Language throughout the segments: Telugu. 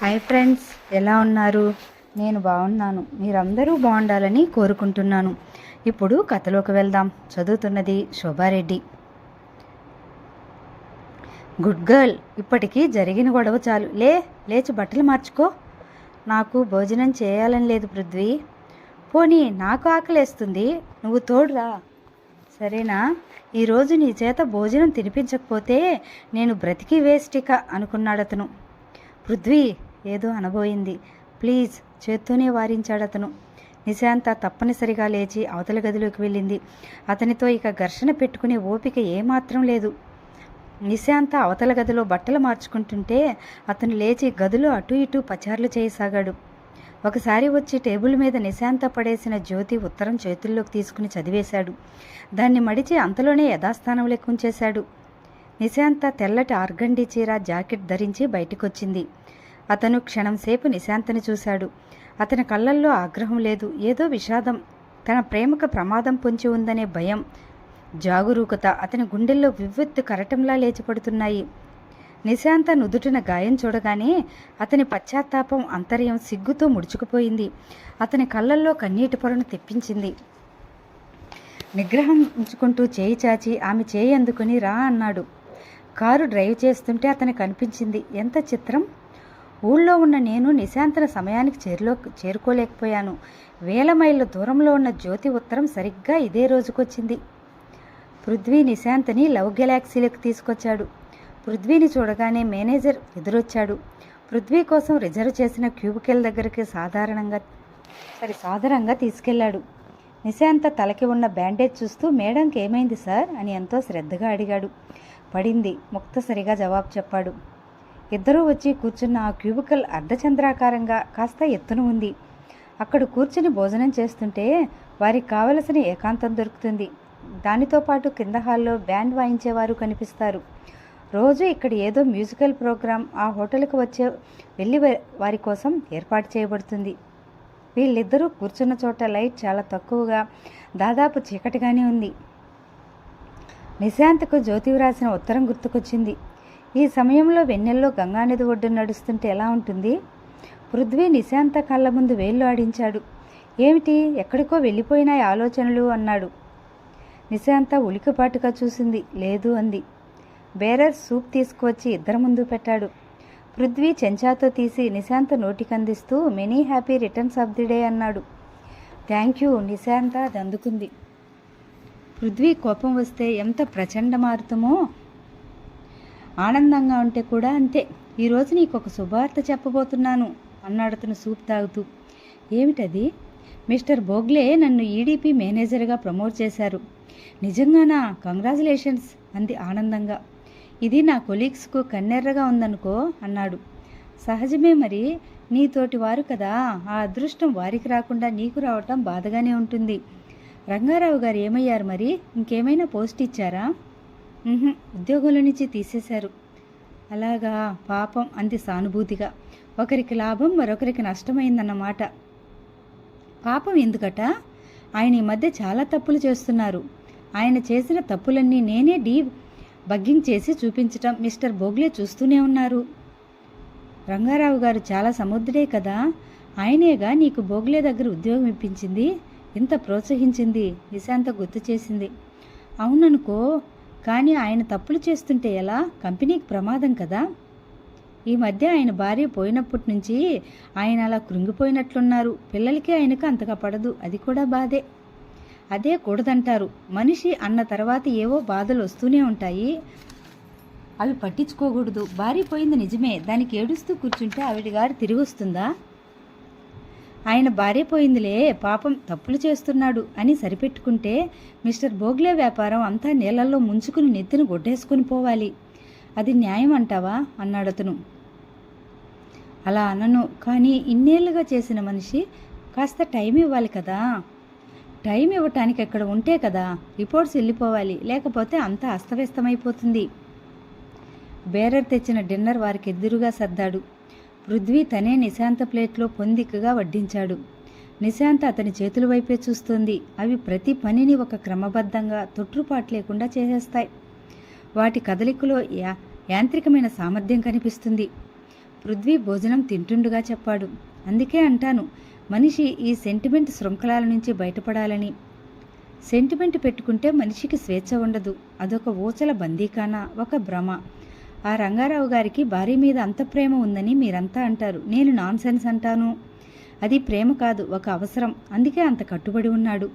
హాయ్ ఫ్రెండ్స్ ఎలా ఉన్నారు? నేను బాగున్నాను. మీరందరూ బాగుండాలని కోరుకుంటున్నాను. ఇప్పుడు కథలోకి వెళ్దాం. చదువుతున్నది శోభారెడ్డి. గుడ్ గర్ల్ ఇప్పటికీ జరిగిన గొడవ చాలు. లే లేచి బట్టలు మార్చుకో. నాకు భోజనం చేయాలని లేదు పృథ్వీ. పోనీ నాకు ఆకలేస్తుంది. నువ్వు తోడురా. సరేనా? ఈరోజు నీ చేత భోజనం తినిపించకపోతే నేను బ్రతికి వేస్టిక అనుకున్నాడు అతను పృథ్వీ ఏదో అనబోయింది. ప్లీజ్ చేత్తోనే వారించాడు అతను. నిశాంత తప్పనిసరిగా లేచి అవతల గదిలోకి వెళ్ళింది. అతనితో ఇక ఘర్షణ పెట్టుకునే ఓపిక ఏమాత్రం లేదు. నిశాంత అవతల గదిలో బట్టలు మార్చుకుంటుంటే అతను లేచి గదిలో అటు ఇటు పచార్లు చేయసాగాడు. ఒకసారి వచ్చి టేబుల్ మీద నిశాంత పడేసిన జ్యోతి ఉత్తరం చేతుల్లోకి తీసుకుని చదివేశాడు. దాన్ని మడిచి అంతలోనే యథాస్థానంలోకి లెక్కుంచేశాడు నిశాంత తెల్లటి ఆర్గండి చీర జాకెట్ ధరించి బయటికొచ్చింది. అతను క్షణంసేపు నిశాంతని చూశాడు. అతని కళ్ళల్లో ఆగ్రహం లేదు. ఏదో విషాదం. తన ప్రేమకు ప్రమాదం పొంచి ఉందనే భయం. జాగరూకత. అతని గుండెల్లో వివ్వెత్తు కరటంలా లేచిపడుతున్నాయి. నిశాంత నుదుటిన గాయం చూడగానే అతని పశ్చాత్తాపం అంతర్యం సిగ్గుతో ముడుచుకుపోయింది. అతని కళ్ళల్లో కన్నీటి పొరను తెప్పించింది. నిగ్రహం ఉంచుకుంటూ చేయి చాచి ఆమె చేయి అందుకుని రా అన్నాడు. కారు డ్రైవ్ చేస్తుంటే అతనికి కనిపించింది ఎంత చిత్రం! ఊళ్ళో ఉన్న నేను నిశాంతన సమయానికి చేరులో చేరుకోలేకపోయాను. వేల మైళ్ళ దూరంలో ఉన్న జ్యోతి ఉత్తరం సరిగ్గా ఇదే రోజుకొచ్చింది. పృథ్వీ నిశాంతని లవ్ గెలాక్సీలోకి తీసుకొచ్చాడు. పృథ్వీని చూడగానే మేనేజర్ ఎదురొచ్చాడు. పృథ్వీ కోసం రిజర్వ్ చేసిన క్యూబికల్ దగ్గరికి సాధారణంగా సరి సాధారణంగా తీసుకెళ్ళాడు నిశాంత తలకి ఉన్న బ్యాండేజ్ చూస్తూ మేడంకి ఏమైంది సార్? అని ఎంతో శ్రద్ధగా అడిగాడు. పడింది. ముక్తసరిగా జవాబు చెప్పాడు. ఇద్దరూ వచ్చి కూర్చున్న ఆ క్యూబికల్ అర్ధచంద్రాకారంగా కాస్త ఎత్తున ఉంది. అక్కడ కూర్చుని భోజనం చేస్తుంటే వారికి కావలసిన ఏకాంతం దొరుకుతుంది. దానితో పాటు కింద హాల్లో బ్యాండ్ వాయించేవారు కనిపిస్తారు. రోజు ఇక్కడ ఏదో మ్యూజికల్ ప్రోగ్రాం ఆ హోటల్కి వచ్చే వెళ్ళి వారి కోసం ఏర్పాటు చేయబడుతుంది. వీళ్ళిద్దరూ కూర్చున్న చోట లైట్ చాలా తక్కువగా దాదాపు చీకటిగానే ఉంది. నిశాంత్కు జ్యోతి వ్రాసిన ఉత్తరం గుర్తుకొచ్చింది. ఈ సమయంలో వెన్నెల్లో గంగానది ఒడ్డున నడుస్తుంటే ఎలా ఉంటుంది? పృథ్వీ నిశాంత కళ్ళ ముందు వేళ్ళు ఆడించాడు. ఏమిటి? ఎక్కడికో వెళ్ళిపోయిన ఆలోచనలు అన్నాడు. నిశాంత ఉలికిపాటుగా చూసింది. లేదు అంది. బేరర్ సూప్ తీసుకువచ్చి ఇద్దరి ముందు పెట్టాడు. పృథ్వీ చెంచాతో తీసి Nishanta నోటికందిస్తూ many happy returns of the day అన్నాడు. థ్యాంక్ యూ నిశాంత అది అందుకుంది పృథ్వీ కోపం వస్తే ఎంత ప్రచండ మారుతమో ఆనందంగా ఉంటే కూడా అంతే. ఈరోజు నీకు ఒక శుభవార్త చెప్పబోతున్నాను అన్నాడు అతను సూప్ తాగుతూ. ఏమిటది? మిస్టర్ బోగ్లే నన్ను ఈడీపీ మేనేజర్గా ప్రమోట్ చేశారు. నిజంగానా? కంగ్రాచులేషన్స్! అంది ఆనందంగా. ఇది నా కొలీగ్స్కు కన్నెర్రగా ఉందనుకో అన్నాడు. సహజమే మరి. నీతోటి వారు కదా. ఆ అదృష్టం వారికి రాకుండా నీకు రావటం బాధగానే ఉంటుంది. రంగారావు గారు ఏమయ్యారు మరి? ఇంకేమైనా పోస్ట్ ఇచ్చారా? ఉద్యోగంలో నుంచి తీసేశారు. అలాగా పాపం అంది సానుభూతిగా. ఒకరికి లాభం మరొకరికి నష్టమైందన్నమాట. పాపం ఎందుకట? ఆయన ఈ మధ్య చాలా తప్పులు చేస్తున్నారు. ఆయన చేసిన తప్పులన్నీ నేనే డీ బగ్గింగ్ చేసి చూపించటం మిస్టర్ బోగ్లే చూస్తూనే ఉన్నారు. రంగారావు గారు చాలా సముద్రుడే కదా. ఆయనేగా నీకు బోగ్లే దగ్గర ఉద్యోగం ఇప్పించింది? ఇంత ప్రోత్సహించింది? నిశాంత గుర్తు చేసింది. అవుననుకో కానీ ఆయన తప్పులు చేస్తుంటే ఎలా? కంపెనీకి ప్రమాదం కదా. ఈ మధ్య ఆయన భార్య పోయినప్పటి నుంచి ఆయన అలా కృంగిపోయినట్లున్నారు. పిల్లలకి ఆయనకు అంతగా పడదు. అది కూడా బాధే. అదే కూడదంటారు. మనిషి అన్న తర్వాత ఏవో బాధలు వస్తూనే ఉంటాయి. అవి పట్టించుకోకూడదు. భార్య పోయింది నిజమే. దానికి ఏడుస్తూ కూర్చుంటే ఆవిడ గారు తిరిగి వస్తుందా? ఆయన భార్య పోయిందిలే పాపం తప్పులు చేస్తున్నాడు అని సరిపెట్టుకుంటే మిస్టర్ బోగ్లే వ్యాపారం అంతా నీళ్ళల్లో ముంచుకుని నెత్తిని గొడ్డేసుకుని పోవాలి. అది న్యాయం అంటావా? అన్నాడు అతను. అలా అనను కానీ ఇన్నేళ్ళుగా చేసిన మనిషి కాస్త టైం ఇవ్వాలి కదా. టైం ఇవ్వటానికి ఎక్కడ ఉంటే కదా రిపోర్ట్స్ వెళ్ళిపోవాలి లేకపోతే అంతా అస్తవ్యస్తమైపోతుంది. బేరర్ తెచ్చిన డిన్నర్ వారికి ఎదురుగా సర్దాడు. పృథ్వీ తనే నిశాంత ప్లేట్లో పొందికగా వడ్డించాడు. నిశాంత అతని చేతుల వైపే చూస్తుంది. అవి ప్రతి పనిని ఒక క్రమబద్ధంగా తొట్టుపాటు లేకుండా చేసేస్తాయి. వాటి కదలికలో యా యాంత్రికమైన సామర్థ్యం కనిపిస్తుంది. పృథ్వీ భోజనం తింటుండగా చెప్పాడు. అందుకే అంటాను మనిషి ఈ సెంటిమెంట్ శృంఖలాల నుంచి బయటపడాలని. సెంటిమెంట్ పెట్టుకుంటే మనిషికి స్వేచ్ఛ ఉండదు. అదొక ఊచల బందీకాన ఒక భ్రమ. ఆ రంగారావు గారికి భార్య మీద అంత ప్రేమ ఉందని మీరంతా అంటారు. నేను నాన్ సెన్స్ అంటాను. అది ప్రేమ కాదు ఒక అవసరం. అందుకే అంత కట్టుబడి ఉన్నాడు.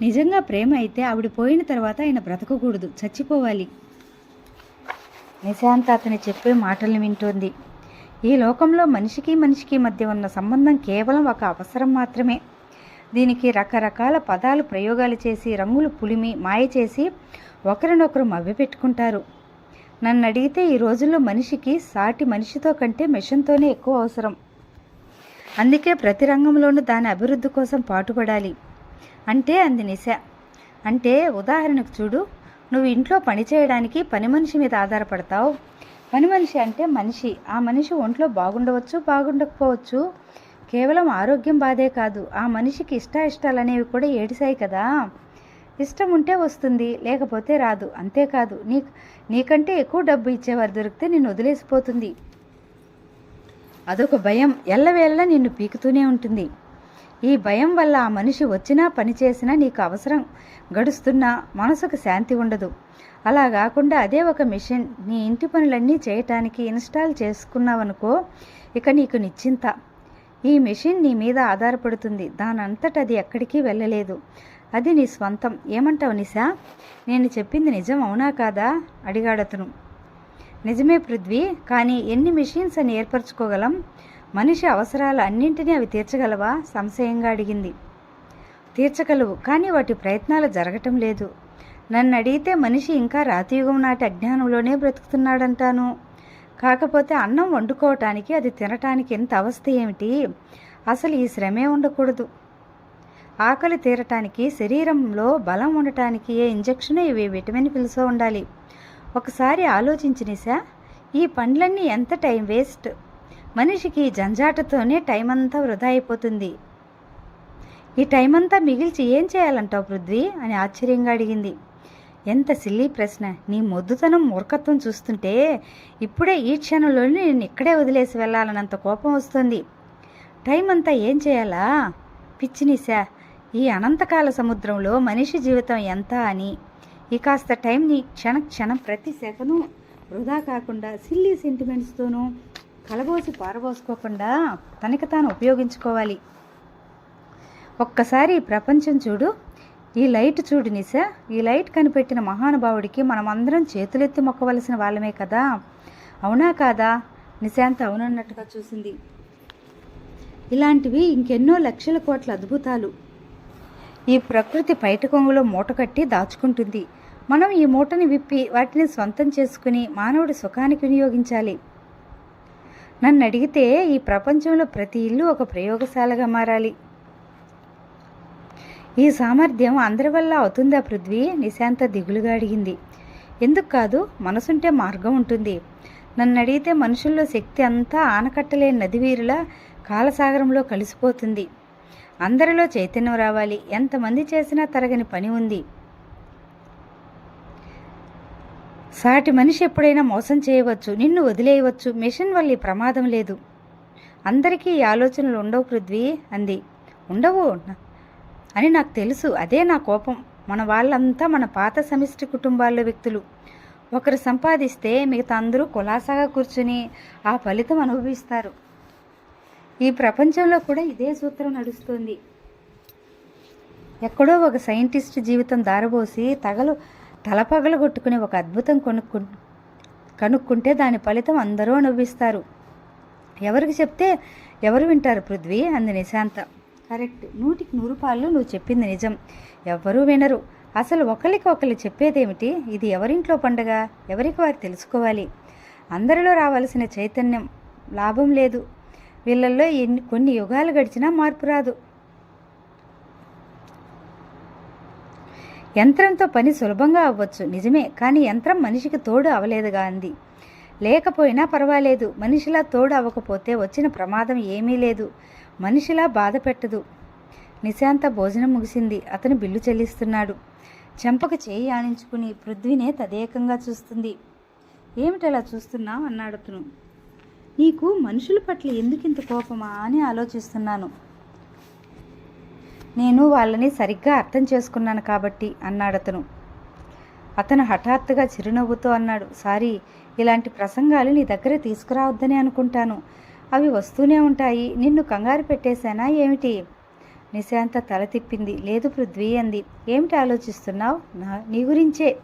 నిజంగా ప్రేమ అయితే ఆవిడ పోయిన తర్వాత ఆయన బ్రతకకూడదు. చచ్చిపోవాలి. నిశాంత అతని చెప్పే మాటల్ని వింటోంది. ఈ లోకంలో మనిషికి మనిషికి మధ్య ఉన్న సంబంధం కేవలం ఒక అవసరం మాత్రమే. దీనికి రకరకాల పదాలు ప్రయోగాలు చేసి రంగులు పులిమి మాయ చేసి ఒకరినొకరు మవ్వపెట్టుకుంటారు నన్ను అడిగితే ఈ రోజుల్లో మనిషికి సాటి మనిషితో కంటే మిషన్తోనే ఎక్కువ అవసరం. అందుకే ప్రతి రంగంలోనూ దాని అభివృద్ధి కోసం పాటుపడాలి. అంటే అంది నిశ. అంటే ఉదాహరణకు చూడు నువ్వు ఇంట్లో పని చేయడానికి పని మనిషి మీద ఆధారపడతావు. పని మనిషి అంటే మనిషి. ఆ మనిషి ఒంట్లో బాగుండవచ్చు బాగుండకపోవచ్చు. కేవలం ఆరోగ్యం బాధే కాదు. ఆ మనిషికి ఇష్ట అనేవి కూడా ఏడిసాయి కదా. ఇష్టం ఉంటే వస్తుంది లేకపోతే రాదు. అంతేకాదు నీ నీకంటే ఎక్కువ డబ్బు ఇచ్చేవారు దొరికితే నిన్ను వదిలేసిపోతుంది. అదొక భయం. ఎల్లవేళ్ళ నిన్ను పీకుతూనే ఉంటుంది. ఈ భయం వల్ల ఆ మనిషి వచ్చినా పని చేసినా నీకు అవసరం గడుస్తున్నా మనసుకు శాంతి ఉండదు. అలా కాకుండా అదే ఒక మిషన్. నీ ఇంటి పనులన్నీ చేయటానికి ఇన్స్టాల్ చేసుకున్నావనుకో ఇక నీకు నిశ్చింత. ఈ మెషిన్ నీ మీద ఆధారపడుతుంది. దానంతట అది ఎక్కడికి వెళ్ళలేదు. అది నీ స్వంతం. ఏమంటావు నిశా? నేను చెప్పింది నిజం అవునా కాదా? అడిగాడతను. నిజమే పృథ్వీ కానీ ఎన్ని మిషన్స్ అని ఏర్పరచుకోగలం? మనిషి అవసరాలు అన్నింటినీ అవి తీర్చగలవా? సంశయంగా అడిగింది. తీర్చగలవు కానీ వాటి ప్రయత్నాలు జరగటం లేదు. నన్ను అడిగితే మనిషి ఇంకా రాతియుగం నాటి అజ్ఞానంలోనే బ్రతుకుతున్నాడంటాను. కాకపోతే అన్నం వండుకోవటానికి అది తినటానికి ఎంత అవస్థ ఏమిటి? అసలు ఈ శ్రమే ఉండకూడదు. ఆకలి తీరటానికి శరీరంలో బలం ఉండటానికి ఏ ఇంజెక్షన్ ఇవి విటమిన్ పిలుసో ఉండాలి. ఒకసారి ఆలోచించినసా ఈ పండ్లన్నీ ఎంత టైం వేస్ట్? మనిషికి ఈ జంజాటతోనే టైం అంతా వృధా అయిపోతుంది. ఈ టైం అంతా మిగిల్చి ఏం చేయాలంటావు పృథ్వీ? అని ఆశ్చర్యంగా అడిగింది. ఎంత సిల్లీ ప్రశ్న. నీ మొద్దుతనం మూర్ఖత్వం చూస్తుంటే ఇప్పుడే ఈ క్షణంలోనే నేను ఇక్కడే వదిలేసి వెళ్ళాలన్నంత కోపం వస్తుంది. టైం అంతా ఏం చేయాలా? పిచ్చినిసా ఈ అనంతకాల సముద్రంలో మనిషి జీవితం ఎంత అని. ఈ కాస్త టైంని క్షణ క్షణం ప్రతి సెకను వృధా కాకుండా సిల్లీ సెంటిమెంట్స్తోనూ కలబోసి పారబోసుకోకుండా తనకి తాను ఉపయోగించుకోవాలి. ఒక్కసారి ప్రపంచం చూడు. ఈ లైట్ చూడు నిశా ఈ లైట్ కనిపెట్టిన మహానుభావుడికి మనమందరం చేతులెత్తి మొక్కవలసిన వాళ్ళమే కదా? అవునా కాదా? నిశాంత్ అవునన్నట్టుగా చూసింది. ఇలాంటివి ఇంకెన్నో లక్షల కోట్ల అద్భుతాలు. ఈ ప్రకృతి పైట కొంగులో మూట కట్టి దాచుకుంటుంది. మనం ఈ మూటని విప్పి వాటిని సొంతం చేసుకుని మానవుడి సుఖానికి వినియోగించాలి. నన్ను అడిగితే ఈ ప్రపంచంలో ప్రతి ఇల్లు ఒక ప్రయోగశాలగా మారాలి. ఈ సామర్థ్యం అందరి వల్ల అవుతుందా పృథ్వీ? నిశాంత దిగులుగా అడిగింది. ఎందుకు కాదు? మనసుంటే మార్గం ఉంటుంది. నన్ను అడిగితే మనుషుల్లో శక్తి అంతా ఆనకట్టలేని నదివీరుల కాలసాగరంలో కలిసిపోతుంది. అందరిలో చైతన్యం రావాలి. ఎంతమంది చేసినా తరగని పని ఉంది. సాటి మనిషి ఎప్పుడైనా మోసం చేయవచ్చు నిన్ను వదిలేయవచ్చు. మిషన్ వల్ల ప్రమాదం లేదు. అందరికీ ఈ ఆలోచనలు ఉండవు పృథ్వీ అంది. ఉండవు అని నాకు తెలుసు. అదే నా కోపం. మన వాళ్ళంతా మన పాత సమిష్టి కుటుంబాల్లో వ్యక్తులు. ఒకరు సంపాదిస్తే మిగతా అందరూ కులాసాగా కూర్చుని ఆ ఫలితం అనుభవిస్తారు. ఈ ప్రపంచంలో కూడా ఇదే సూత్రం నడుస్తుంది. ఎక్కడో ఒక సైంటిస్ట్ జీవితం దారబోసి తగలు తలపగలు కొట్టుకుని ఒక అద్భుతం కొనుక్కు కనుక్కుంటే దాని ఫలితం అందరూ అనుభవిస్తారు. ఎవరికి చెప్తే ఎవరు వింటారు పృథ్వీ? అంది నిశాంత. కరెక్ట్. నూటికి నూరు పాళ్ళు నువ్వు చెప్పింది నిజం. ఎవ్వరూ వినరు. అసలు ఒకరికి ఒకరు చెప్పేదేమిటి? ఇది ఎవరింట్లో పండగ? ఎవరికి వారు తెలుసుకోవాలి? అందరిలో రావాల్సిన చైతన్యం లాభం లేదు. వీళ్ళల్లో ఎన్ని కొన్ని యుగాలు గడిచినా మార్పు రాదు. యంత్రంతో పని సులభంగా అవ్వచ్చు. నిజమే కానీ యంత్రం మనిషికి తోడు అవలేదుగా అంది. లేకపోయినా పర్వాలేదు. మనిషిలా తోడు అవ్వకపోతే వచ్చిన ప్రమాదం ఏమీ లేదు. మనిషిలా బాధ పెట్టదు. నిశాంత భోజనం ముగిసింది. అతను బిల్లు చెల్లిస్తున్నాడు. చెంపకు చేయి ఆనించుకుని పృథ్వీనే తదేకంగా చూస్తుంది. ఏమిటలా చూస్తున్నావు? అన్నాడు అతను. నీకు మనుషుల పట్ల ఎందుకు ఇంత కోపమా? అని ఆలోచిస్తున్నాను. నేను వాళ్ళని సరిగ్గా అర్థం చేసుకున్నాను కాబట్టి అన్నాడు అతను. అతను హఠాత్తుగా చిరునవ్వుతో అన్నాడు సారీ ఇలాంటి ప్రసంగాలు నీ దగ్గర తీసుకురావద్దని అనుకుంటాను. అవి వస్తూనే ఉంటాయి. నిన్ను కంగారు పెట్టేశానా ఏమిటి? నిశాంత తల తిప్పింది. లేదు పృథ్వీ అంది. ఏమిటి ఆలోచిస్తున్నావు? నా నీ గురించే.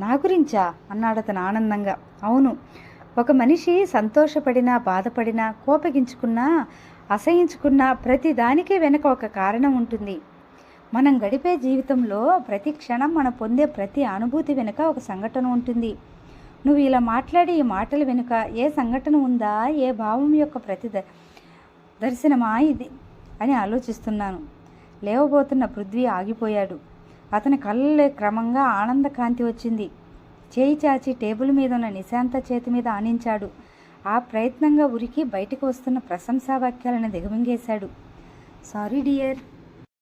నా గురించా? అన్నాడు అతను ఆనందంగా. అవును. ఒక మనిషి సంతోషపడినా బాధపడినా కోపగించుకున్నా అసహించుకున్నా ప్రతి దానికి వెనక ఒక కారణం ఉంటుంది. మనం గడిపే జీవితంలో ప్రతి క్షణం మనం పొందే ప్రతి అనుభూతి వెనుక ఒక సంఘటన ఉంటుంది. నువ్వు ఇలా మాట్లాడి ఈ మాటల వెనుక ఏ సంఘటన ఉందా? ఏ భావం యొక్క ప్రతి ద- దర్శనమా ఇది? అని ఆలోచిస్తున్నాను. లేవబోతున్న పృథ్వీ ఆగిపోయాడు. అతని కళ్ళలో క్రమంగా ఆనంద కాంతి వచ్చింది. చేయి చాచి టేబుల్ మీద ఉన్న నిశాంత చేతి మీద ఆనించాడు. ఆ ప్రయత్నంగా ఉరికి బయటకు వస్తున్న ప్రశంసా వాక్యాలను దిగమింగేశాడు. Sorry dear